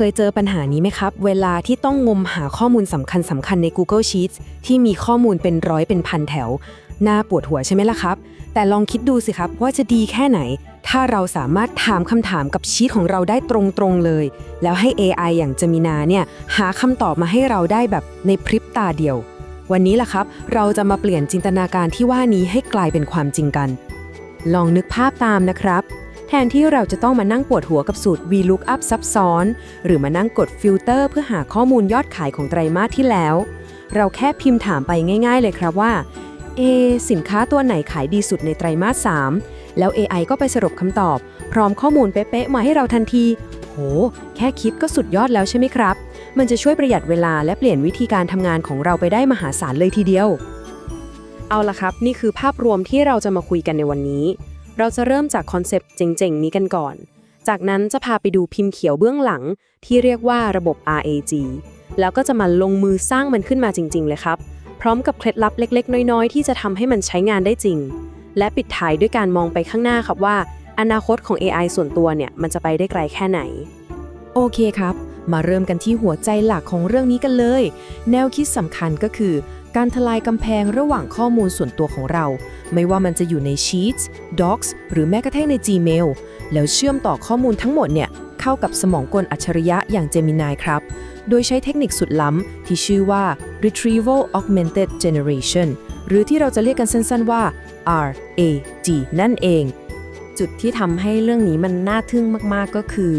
คยเจอปัญหานี้ไหมครับ เวลาที่ต้องงมหาข้อมูลสำคัญสำคัญใน Google Sheets ที่มีข้อมูลเป็นร้อยเป็นพันแถว น่าปวดหัวใช่ไหมล่ะครับ แต่ลองคิดดูสิครับว่าจะดีแค่ไหน ถ้าเราสามารถถามคำถามกับชีตของเราได้ตรงๆเลย แล้วให้ AI อย่างจมินาเนี่ยหาคำตอบมาให้เราได้แบบในพริบตาเดียว วันนี้ล่ะครับ เราจะมาเปลี่ยนจินตนาการที่ว่านี้ให้กลายเป็นความจริงกัน ลองนึกภาพตามนะครับ แทนที่เราจะต้องมานั่งปวดหัวกับสูตร VLOOKUP ซับซ้อน หรือมานั่งกดฟิลเตอร์เพื่อหาข้อมูลยอดขายของไตรมาสที่แล้ว เราแค่พิมพ์ถามไปง่าย ๆ เลยครับว่า เอ สินค้าตัวไหนขายดีสุดในไตรมาส 3 แล้ว AI ก็ไปสรุปคำตอบ พร้อมข้อมูลเป๊ะๆมาให้เราทันที โห แค่คิดก็สุดยอดแล้วใช่ไหมครับ มันจะช่วยประหยัดเวลาและเปลี่ยนวิธีการทำงานของเราไปได้มหาศาลเลยทีเดียว เอาละครับ นี่คือภาพรวมที่เราจะมาคุยกันในวันนี้ เราจะเริ่มจากคอนเซปต์เจ๋งๆ นี้กันก่อน จากนั้นจะพาไปดูพิมพ์เขียวเบื้องหลัง ที่เรียกว่าระบบ RAG แล้วก็จะมาลงมือสร้างมันขึ้นมาจริง ๆ เลยครับ พร้อมกับเคล็ดลับเล็ก ๆ น้อย ๆ ที่จะทำให้มันใช้งานได้จริง และปิดท้ายด้วยการมองไปข้างหน้าครับว่า อนาคตของ AI ส่วนตัวเนี่ยมันจะไปได้ไกลแค่ไหน โอเคครับ มาเริ่มกันที่หัวใจหลักของเรื่องนี้กันเลย แนวคิดสำคัญก็คือ การทลายกำแพงระหว่างข้อมูลส่วนตัวของเรา ไม่ว่ามันจะอยู่ใน Sheets Docs หรือแม้กระทั่งใน Gmail แล้วเชื่อมต่อข้อมูลทั้งหมดเนี่ยเข้ากับสมองกลอัจฉริยะอย่าง Gemini ครับ โดยใช้เทคนิคสุดล้ำที่ชื่อว่า Retrieval Augmented Generation หรือที่เราจะเรียกกันสั้นๆว่า RAG นั่นเอง จุดที่ทำให้เรื่องนี้มันน่าทึ่งมากๆก็คือ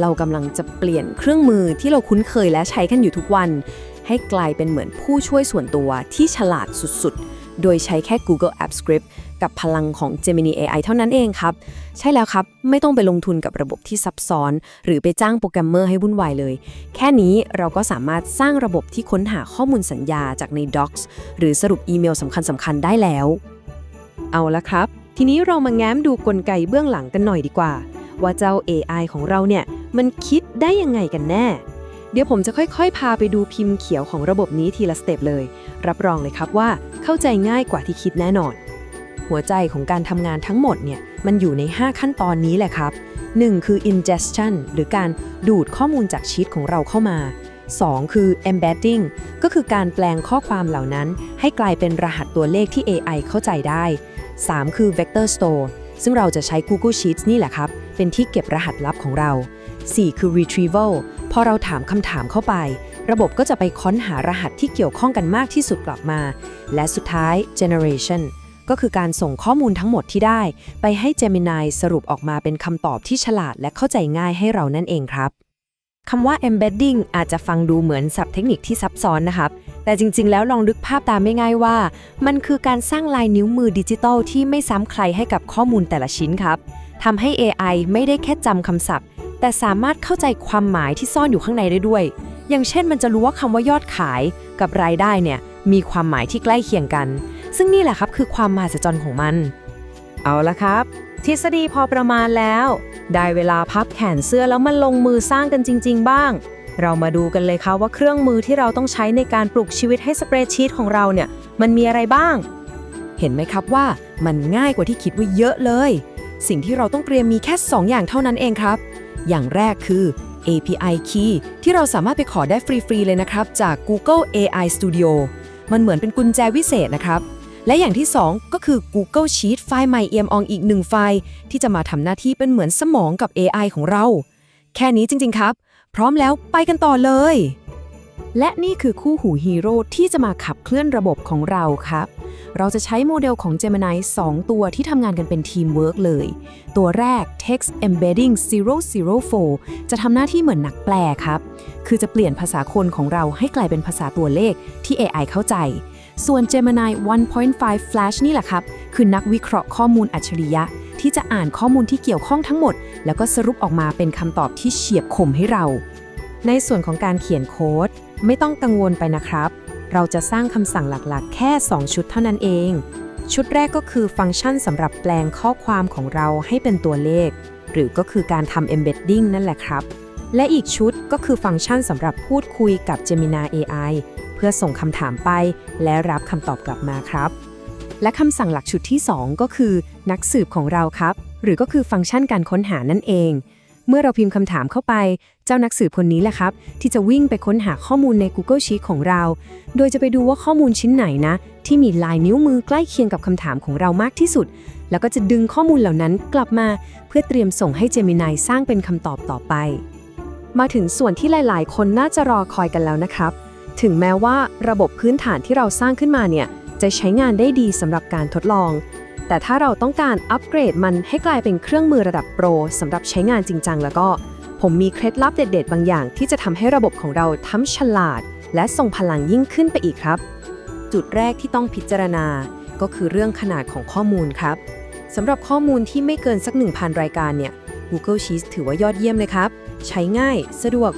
เรากำลังจะเปลี่ยนเครื่องมือที่เราคุ้นเคยและใช้กันอยู่ทุกวัน ให้กลายเป็นเหมือนผู้ช่วยส่วนตัวที่ฉลาดสุดๆ โดยใช้แค่ Google App Script กับพลังของ Gemini AI เท่านั้นเองครับ ใช่แล้วครับ ไม่ต้องไปลงทุนกับระบบที่ซับซ้อน หรือไปจ้างโปรแกรมเมอร์ให้วุ่นวายเลย แค่นี้เราก็สามารถสร้างระบบที่ค้นหาข้อมูลสัญญาจากใน Docs หรือสรุปอีเมลสำคัญๆ ได้แล้ว เอาละครับ ทีนี้เรามาแง้มดูกลไกเบื้องหลังกันหน่อยดีกว่า ว่าเจ้า AI ของเราเนี่ย มันคิดได้ยังไงกันแน่ เดี๋ยวผมจะค่อยๆ พาไปดูพิมพ์เขียวของระบบนี้ทีละสเต็ปเลย รับรองเลยครับว่าเข้าใจง่ายกว่าที่คิดแน่นอน หัวใจของการทำงานทั้งหมดเนี่ยมันอยู่ใน 5 ขั้นตอนนี้แหละครับ 1. คือ ingestion หรือการดูดข้อมูลจากชีตของเราเข้ามา 2. คือ embedding ก็คือการแปลงข้อความเหล่านั้น ให้กลายเป็นรหัสตัวเลขที่ AI เข้าใจได้ 3. คือ vector store ซึ่งเราจะใช้ Google Sheets นี่แหละครับ เป็นที่เก็บรหัสลับของเรา 4. คือ retrieval พอเราถามคำถามเข้าไป ระบบก็จะไปค้นหารหัสที่เกี่ยวข้องกันมากที่สุดกลับมา และสุดท้าย generation ก็คือการส่งข้อมูลทั้งหมดที่ได้ ไปให้ Gemini สรุปออกมาเป็นคำตอบที่ฉลาดและเข้าใจง่ายให้เรานั่นเองครับคำว่า embedding อาจจะฟังดูเหมือนศัพท์เทคนิคที่ซับซ้อนนะครับ แต่จริง ๆ แล้วลองนึกภาพตามไม่ง่ายว่า มันคือการสร้างลายนิ้วมือดิจิตอลที่ไม่ซ้ำใครให้กับข้อมูลแต่ละชิ้นครับทำให้ AI ไม่ได้แค่จำคำศัพท์ แต่สามารถเข้าใจความหมายที่ซ่อนอยู่ข้างในได้ด้วย อย่างเช่นมันจะรู้ว่าคำว่ายอดขายกับรายได้เนี่ยมีความหมายที่ใกล้เคียงกัน ซึ่งนี่แหละครับคือความมหัศจรรย์ของมัน เอาละครับ ทฤษฎีพอประมาณแล้ว ได้เวลาพับแขนเสื้อแล้วมันลงมือสร้างกันจริง ๆ บ้าง เรามาดูกันเลยครับว่าเครื่องมือที่เราต้องใช้ในการปลุกชีวิตให้สเปรดชีตของเราเนี่ย มันมีอะไรบ้าง เห็นไหมครับว่ามันง่ายกว่าที่คิดไว้เยอะเลย สิ่งที่เราต้องเตรียมมีแค่ 2 อย่างเท่านั้นเองครับ อย่างแรกคือ API Key ที่เราสามารถไปขอได้ฟรีๆ เลยนะครับ จาก Google AI Studio มันเหมือนเป็นกุญแจวิเศษนะครับ และอย่างที่ 2 ก็คือ Google Sheet ไฟล์ใหม่เอียมอองอีกหนึ่งไฟล์ ที่จะมาทำหน้าที่เป็นเหมือนสมองกับ AI ของเรา แค่นี้จริง ๆ ครับ พร้อมแล้วไปกันต่อเลย และนี่คือคู่หูฮีโร่ที่จะมาขับเคลื่อนระบบของเราครับ เราจะใช้โมเดลของ Gemini 2 ตัวที่ทำงานกันเป็นทีมเวิร์กเลย ตัวแรก Text Embedding 004 จะทำหน้าที่เหมือนนักแปลครับ คือจะเปลี่ยนภาษาคนของเราให้กลายเป็นภาษาตัวเลขที่ AI เข้าใจส่วน Gemini 1.5 Flash นี่แหละครับ คือนักวิเคราะห์ข้อมูลอัจฉริยะ ที่จะอ่านข้อมูลที่เกี่ยวข้องทั้งหมด แล้วก็สรุปออกมาเป็นคำตอบที่เฉียบคมให้เรา ในส่วนของการเขียนโค้ด ไม่ต้องกังวลไปนะครับ เราจะสร้างคำสั่งหลักๆ แค่ 2 ชุดเท่านั้นเอง ชุดแรกก็คือฟังก์ชันสำหรับแปลงข้อความของเราให้เป็นตัวเลข หรือก็คือการทำ embedding นั่นแหละครับ และอีกชุดก็คือฟังก์ชันสำหรับพูดคุยกับ Gemini AI เพื่อส่งคำถามไปและรับคำตอบกลับมาครับ และคำสั่งหลักชุดที่ 2 ก็คือ นักสืบของเราครับ หรือก็คือฟังก์ชันการค้นหานั่นเอง เมื่อเราพิมพ์คำถามเข้าไป เจ้านักสืบคนนี้แหละครับ ที่จะวิ่งไปค้นหาข้อมูลใน Google Sheet ของเรา โดยจะไปดูว่าข้อมูลชิ้นไหนนะ ที่มีลายนิ้วมือใกล้เคียงกับคำถามของเรามากที่สุด แล้วก็จะดึงข้อมูลเหล่านั้นกลับมา เพื่อเตรียมส่งให้ Gemini สร้างเป็นคำตอบต่อไป มาถึงส่วนที่หลาย ๆ คนน่าจะรอคอยกันแล้วนะครับ ถึงแม้ว่าระบบพื้นฐานที่เราสร้างขึ้นมาเนี่ย จะใช้งานได้ดีสำหรับการทดลอง แต่ถ้าเราต้องการอัปเกรดมันให้กลายเป็นเครื่องมือระดับโปรสำหรับใช้งานจริงจังแล้วก็ ผมมีเคล็ดลับเด็ด ๆ บางอย่าง ที่จะทำให้ระบบของเราทั้งฉลาด และทรงพลังยิ่งขึ้นไปอีกครับ จุดแรกที่ต้องพิจารณา ก็คือเรื่องขนาดของข้อมูลครับสำหรับข้อมูลที่ไม่เกินสัก 1,000 รายการเนี่ย Google Sheets ถือว่ายอดเยี่ยมเลยครับ ใช้ง่าย สะดวก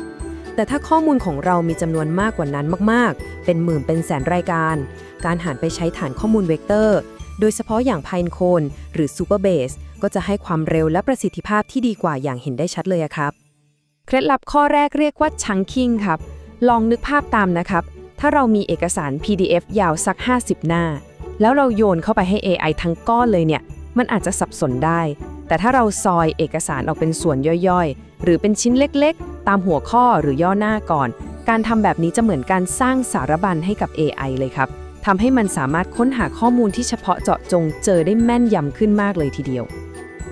แต่ถ้าข้อมูลของเรามีจำนวนมากกว่านั้นมากๆ เป็นหมื่นเป็นแสนรายการ การหันไปใช้ฐานข้อมูลเวกเตอร์ โดยเฉพาะอย่าง Pinecone หรือ Superbase ก็จะให้ความเร็วและประสิทธิภาพที่ดีกว่าอย่างเห็นได้ชัดเลยครับ เคล็ดลับข้อแรกเรียกว่า chunking ครับ ลองนึกภาพตามนะครับ ถ้าเรามีเอกสาร PDF ยาวสัก 50 หน้า แล้วเราโยนเข้าไปให้ AI ทั้งก้อนเลยเนี่ย มันอาจจะสับสนได้ แต่ถ้าเราซอยเอกสารออกเป็นส่วนย่อยๆ หรือเป็นชิ้นเล็กๆ ตามหัวข้อหรือย่อหน้าก่อน การทำแบบนี้จะเหมือนการสร้างสารบัญให้กับ AI เลยครับทำให้มันสามารถค้นหาข้อมูลที่เฉพาะเจาะจงเจอได้แม่นยำขึ้นมากเลยทีเดียว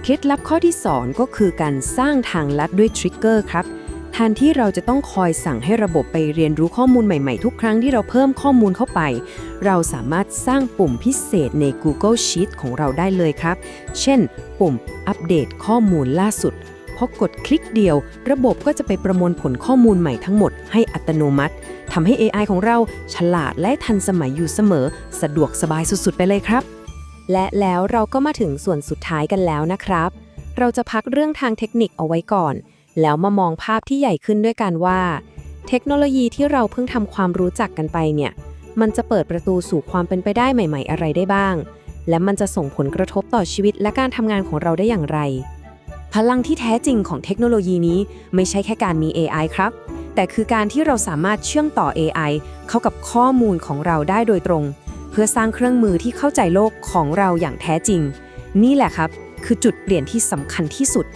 เคล็ดลับข้อที่ 2 ก็คือการสร้างทางลัดด้วยทริกเกอร์ครับแทนที่เราจะต้องคอยสั่งให้ระบบไปเรียนรู้ข้อมูลใหม่ ๆ ทุกครั้งที่เราเพิ่มข้อมูลเข้าไป เราสามารถสร้างปุ่มพิเศษใน Google Sheet ของเราได้เลยครับ เช่น ปุ่มอัปเดตข้อมูลล่าสุด พอกดคลิกเดียว ระบบก็จะไปประมวลผลข้อมูลใหม่ทั้งหมดให้อัตโนมัติทำให้ AI ของเราฉลาดและทันสมัยอยู่เสมอ สะดวกสบายสุดๆ ไปเลยครับ และแล้วเราก็มาถึงส่วนสุดท้ายกันแล้วนะครับ เราจะพักเรื่องทางเทคนิคเอาไว้ก่อน แล้วมามองภาพที่ใหญ่ขึ้นด้วยกันว่า เทคโนโลยีที่เราเพิ่งทำความรู้จักกันไปเนี่ยมันจะเปิดประตูสู่ความเป็นไปได้ใหม่ ๆ อะไรได้บ้าง และมันจะส่งผลกระทบต่อชีวิตและการทำงานของเราได้อย่างไร พลังที่แท้จริงของเทคโนโลยีนี้ไม่ใช่แค่การมี AI ครับ แต่คือการที่เราสามารถเชื่อมต่อ AI เข้ากับข้อมูลของเราได้โดยตรง เพื่อสร้างเครื่องมือที่เข้าใจโลกของเราอย่างแท้จริง นี่แหละครับ คือจุดเปลี่ยนที่สำคัญที่สุด